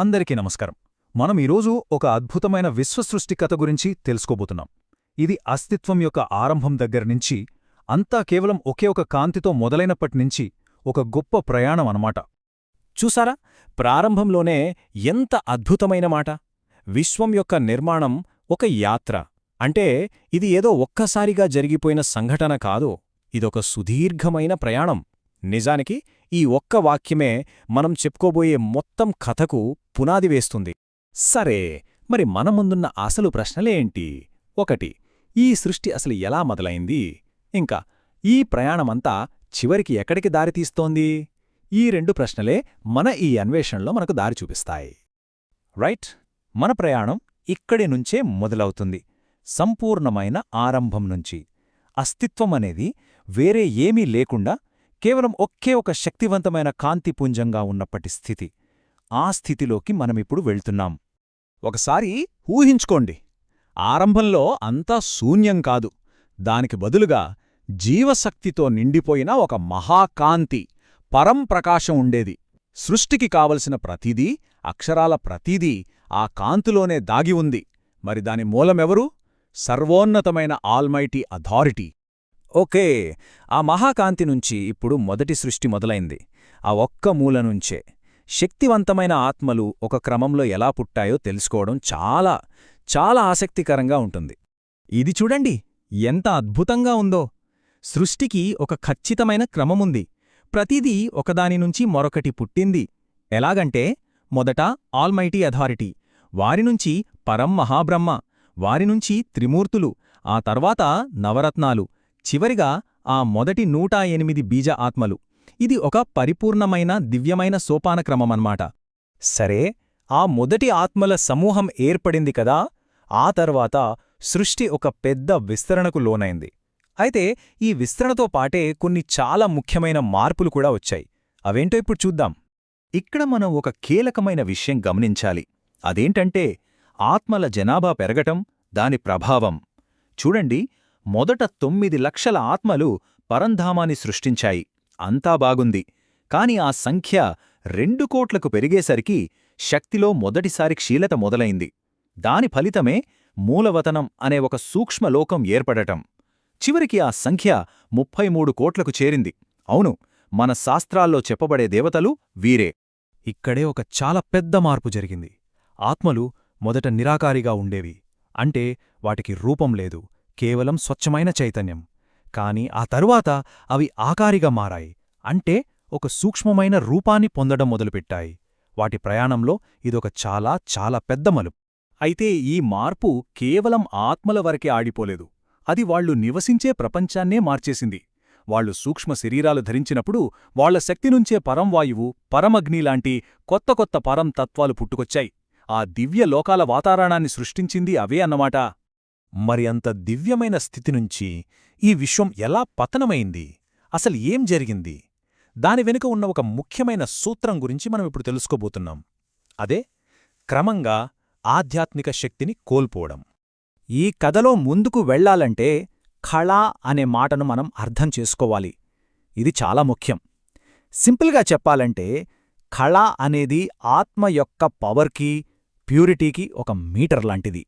అందరికీ నమస్కారం. మనం ఈరోజు ఒక అద్భుతమైన విశ్వసృష్టి కథ గురించి తెలుసుకోబోతున్నాం. ఇది అస్తిత్వం యొక్క ఆరంభం దగ్గర్నుంచి అంతా కేవలం ఒకే ఒక కాంతితో మొదలైనప్పటినుంచి ఒక గొప్ప ప్రయాణం అనమాట చూసారా? ప్రారంభంలోనే ఎంత అద్భుతమైన మాట! విశ్వం యొక్క నిర్మాణం ఒక యాత్ర. అంటే ఇది ఏదో ఒక్కసారిగా జరిగిపోయిన సంఘటన కాదు. ఇదొక సుదీర్ఘమైన ప్రయాణం. నిజానికి ఈ ఒక్క వాక్యమే మనం చెప్పుకోబోయే మొత్తం కథకు పునాది వేస్తుంది. సరే మరి మన ముందున్న అసలు ప్రశ్నలేంటి ఒకటి ఈ సృష్టి అసలు ఎలా మొదలైంది? ఇంకా ఈ ప్రయాణమంతా చివరికి ఎక్కడికి దారితీస్తోంది ఈ రెండు ప్రశ్నలే మన ఈ అన్వేషణలో మనకు దారి చూపిస్తాయి. రైట్? మన ప్రయాణం ఇక్కడి నుంచే మొదలవుతుంది. సంపూర్ణమైన ఆరంభం నుంచి. అస్తిత్వం అనేది వేరే ఏమీ లేకుండా కేవలం ఒకే ఒక శక్తివంతమైన కాంతిపుంజంగా ఉన్నప్పటి స్థితి. ఆ స్థితిలోకి మనమిప్పుడు వెళ్తున్నాం. ఒకసారి ఊహించుకోండి. ఆరంభంలో అంతా శూన్యం కాదు. దానికి బదులుగా జీవశక్తితో నిండిపోయిన ఒక మహాకాంతి పరంప్రకాశం ఉండేది. సృష్టికి కావలసిన ప్రతిదీ అక్షరాల ప్రతిదీ ఆ కాంతిలోనే దాగి ఉంది. మరి దాని మూలమెవరు? సర్వోన్నతమైన ఆల్మైటీ అథారిటీ. ఓకే ఆ మహాకాంతి నుంచి ఇప్పుడు మొదటి సృష్టి మొదలైంది. ఆ ఒక్క మూల నుంచే. శక్తివంతమైన ఆత్మలు ఒక క్రమంలో ఎలా పుట్టాయో తెలుసుకోవడం చాలా చాలా ఆసక్తికరంగా ఉంటుంది. ఇది చూడండి ఎంత అద్భుతంగా ఉందో. సృష్టికి ఒక ఖచ్చితమైన క్రమముంది. ప్రతిదీ ఒకదానినుంచి మరొకటి పుట్టింది. ఎలాగంటే మొదట ఆల్మైటీ అథారిటీ వారినుంచి పరం మహాబ్రహ్మ వారినుంచి త్రిమూర్తులు ఆ తర్వాత నవరత్నాలు చివరిగా ఆ మొదటి నూట ఎనిమిది బీజ ఆత్మలు. ఇది ఒక పరిపూర్ణమైన దివ్యమైన సోపానక్రమమన్మాట సరే ఆ మొదటి ఆత్మల సమూహం ఏర్పడింది కదా ఆ తర్వాత సృష్టి ఒక పెద్ద విస్తరణకు లోనైంది. అయితే ఈ విస్తరణతో పాటే కొన్ని చాలా ముఖ్యమైన మార్పులు కూడా వచ్చాయి. అవేంటో ఇప్పుడు చూద్దాం. ఇక్కడ మనం ఒక కీలకమైన విషయం గమనించాలి. అదేంటంటే ఆత్మల జనాభా పెరగటం దాని ప్రభావం. చూడండి మొదట తొమ్మిది లక్షల ఆత్మలు పరంధామాన్ని సృష్టించాయి. అంతా బాగుంది. కాని ఆ సంఖ్య రెండు కోట్లకు పెరిగేసరికి శక్తిలో మొదటిసారి క్షీలత మొదలైంది. దాని ఫలితమే మూలవతనం అనే ఒక సూక్ష్మలోకం ఏర్పడటం. చివరికి ఆ సంఖ్య ముప్పై మూడు కోట్లకు చేరింది. అవును మన శాస్త్రాల్లో చెప్పబడే దేవతలు వీరే. ఇక్కడే ఒక చాలా పెద్ద మార్పు జరిగింది. ఆత్మలు మొదట నిరాకారిగా ఉండేవి. అంటే వాటికి రూపం లేదు. కేవలం స్వచ్ఛమైన చైతన్యం. కాని ఆ తరువాత అవి ఆకారిగా మారాయి. అంటే ఒక సూక్ష్మమైన రూపాన్ని పొందడం మొదలుపెట్టాయి. వాటి ప్రయాణంలో ఇదొక చాలా చాలా పెద్ద మలుపు. అయితే ఈ మార్పు కేవలం ఆత్మల వరకే ఆడిపోలేదు అది వాళ్ళు నివసించే ప్రపంచాన్నే మార్చేసింది. వాళ్ళు సూక్ష్మ శరీరాలు ధరించినప్పుడు వాళ్ళ శక్తినుంచే పరంవాయువు పరమగ్నిలాంటి కొత్త కొత్త పరం తత్వాలు పుట్టుకొచ్చాయి. ఆ దివ్య లోకాల వాతావరణాన్ని సృష్టించింది అవే అన్నమాట. మరి అంత దివ్యమైన స్థితి నుంచి ఈ విశ్వం ఎలా పతనమైంది? అసలు ఏం జరిగింది? దాని వెనుక ఉన్న ఒక ముఖ్యమైన సూత్రం గురించి మనం ఇప్పుడు తెలుసుకోబోతున్నాం. అదే క్రమంగా ఆధ్యాత్మిక శక్తిని కోల్పోవడం. ఈ కథలో ముందుకు వెళ్ళాలంటే ఖళ అనే మాటను మనం అర్థం చేసుకోవాలి. ఇది చాలా ముఖ్యం. సింపుల్గా చెప్పాలంటే ఖళ అనేది ఆత్మ యొక్క పవర్కి ప్యూరిటీకి ఒక మీటర్ లాంటిది.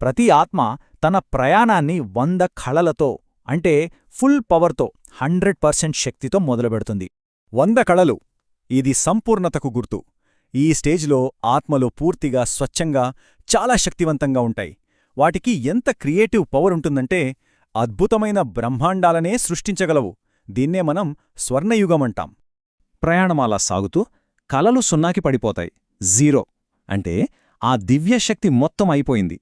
ప్రతి ఆత్మ తన ప్రయాణాన్ని వంద కళలతో అంటే ఫుల్ పవర్తో హండ్రెడ్ పర్సెంట్ శక్తితో మొదలుపెడుతుంది. వంద కళలు ఇది సంపూర్ణతకు గుర్తు. ఈ స్టేజ్లో ఆత్మలు పూర్తిగా స్వచ్ఛంగా చాలా శక్తివంతంగా ఉంటాయి. వాటికి ఎంత క్రియేటివ్ పవర్ ఉంటుందంటే అద్భుతమైన బ్రహ్మాండాలనే సృష్టించగలవు. దీన్నే మనం స్వర్ణయుగమంటాం. ప్రయాణమాలా సాగుతూ కలలు సున్నాకి పడిపోతాయి. జీరో. అంటే ఆ దివ్యశక్తి మొత్తం అయిపోయింది.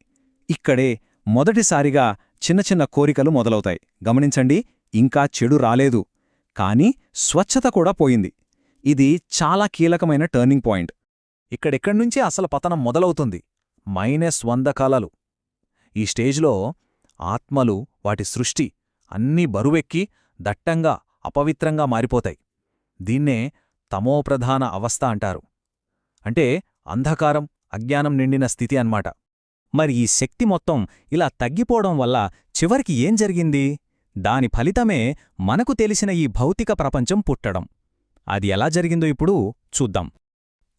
ఇక్కడే మొదటిసారిగా చిన్న చిన్న కోరికలు మొదలవుతాయి. గమనించండి ఇంకా చెడు రాలేదు. కాని స్వచ్ఛత కూడా పోయింది. ఇది చాలా కీలకమైన టర్నింగ్ పాయింట్. ఇక్కడెక్కడ్నుంచి అసలు పతనం మొదలవుతుంది. మైనస్ వంద కాలాలు. ఈ స్టేజ్లో ఆత్మలు వాటి సృష్టి అన్నీ బరువెక్కి దట్టంగా అపవిత్రంగా మారిపోతాయి. దీన్నే తమోప్రధాన అవస్థ అంటారు. అంటే అంధకారం అజ్ఞానం నిండిన స్థితి అన్మాట మరి ఈ శక్తి మొత్తం ఇలా తగ్గిపోవడం వల్ల చివరికి ఏం జరిగింది? దాని ఫలితమే మనకు తెలిసిన ఈ భౌతిక ప్రపంచం పుట్టడం. అది ఎలా జరిగిందో ఇప్పుడు చూద్దాం.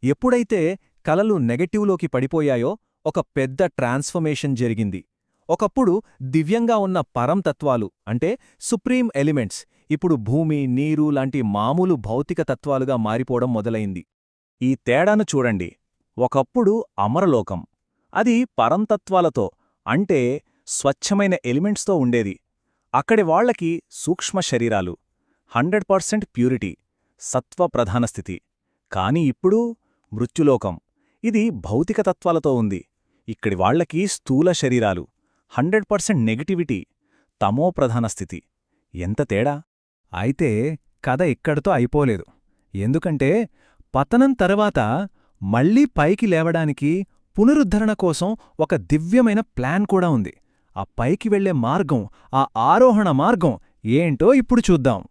ఎప్పుడైతే కలలు నెగటివ్లోకి పడిపోయాయో ఒక పెద్ద ట్రాన్స్ఫర్మేషన్ జరిగింది. ఒకప్పుడు దివ్యంగా ఉన్న పరంతత్వాలు అంటే సుప్రీం ఎలిమెంట్స్ ఇప్పుడు భూమి నీరు లాంటి మామూలు భౌతిక తత్వాలుగా మారిపోవడం మొదలైంది. ఈ తేడాను చూడండి. ఒకప్పుడు అమరలోకం అది పరంతత్వాలతో అంటే స్వచ్ఛమైన ఎలిమెంట్స్తో ఉండేది. అక్కడి వాళ్ళకి సూక్ష్మ శరీరాలు హండ్రెడ్ పర్సెంట్ ప్యూరిటీ సత్వ ప్రధాన స్థితి. కాని ఇప్పుడు మృత్యులోకం ఇది భౌతిక తత్వాలతో ఉంది. ఇక్కడి వాళ్ళకి స్థూల శరీరాలు హండ్రెడ్ పర్సెంట్ నెగటివిటీ తమో ప్రధాన స్థితి. ఎంత తేడా? అయితే కథ ఇక్కడితో అయిపోలేదు. ఎందుకంటే పతనం తర్వాత మళ్ళీ పైకి లేవడానికి పునరుద్ధరణ కోసం ఒక దివ్యమైన ప్లాన్ కూడా ఉంది. ఆ పైకి వెళ్ళే మార్గం ఆ ఆరోహణ మార్గం ఏంటో ఇప్పుడు చూద్దాం.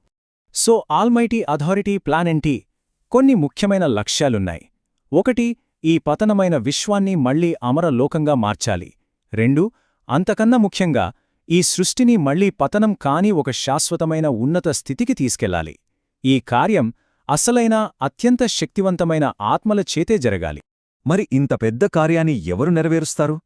సో ఆల్మైటీ అథారిటీ ప్లాన్ ఏంటి? కొన్ని ముఖ్యమైన లక్ష్యాలున్నాయి. ఒకటి ఈ పతనమైన విశ్వాన్ని మళ్ళీ అమరలోకంగా మార్చాలి. రెండు అంతకన్నా ముఖ్యంగా ఈ సృష్టిని మళ్ళీ పతనం కాని ఒక శాశ్వతమైన ఉన్నత స్థితికి తీసుకెళ్ళాలి ఈ కార్యం అసలైన అత్యంత శక్తివంతమైన ఆత్మల చేతే జరగాలి. మరి ఇంత పెద్ద కార్యాన్ని ఎవరు నెరవేరుస్తారు?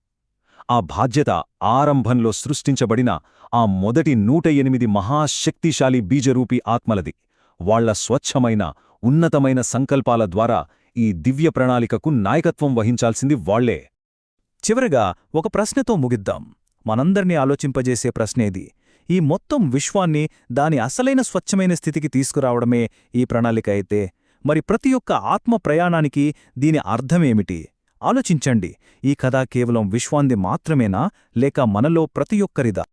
ఆ బాధ్యత ఆరంభంలో సృష్టించబడిన ఆ మొదటి నూట ఎనిమిది మహాశక్తిశాలి బీజరూపి ఆత్మలది. వాళ్ళ స్వచ్ఛమైన ఉన్నతమైన సంకల్పాల ద్వారా ఈ దివ్య ప్రణాళికకు నాయకత్వం వహించాల్సింది వాళ్ళే చివరగా ఒక ప్రశ్నతో ముగిద్దాం. మనందర్నీ ఆలోచింపజేసే ప్రశ్నేది ఈ మొత్తం విశ్వాన్ని దాని అసలైన స్వచ్ఛమైన స్థితికి తీసుకురావడమే ఈ ప్రణాళిక అయితే మరి ప్రతి ఒక్క ఆత్మ ప్రయాణానికి దీని అర్థమేమిటి? ఆలోచించండి. ఈ కథ కేవలం విశ్వాంది మాత్రమేనా? లేక మనలో ప్రతి ఒక్కరిదా?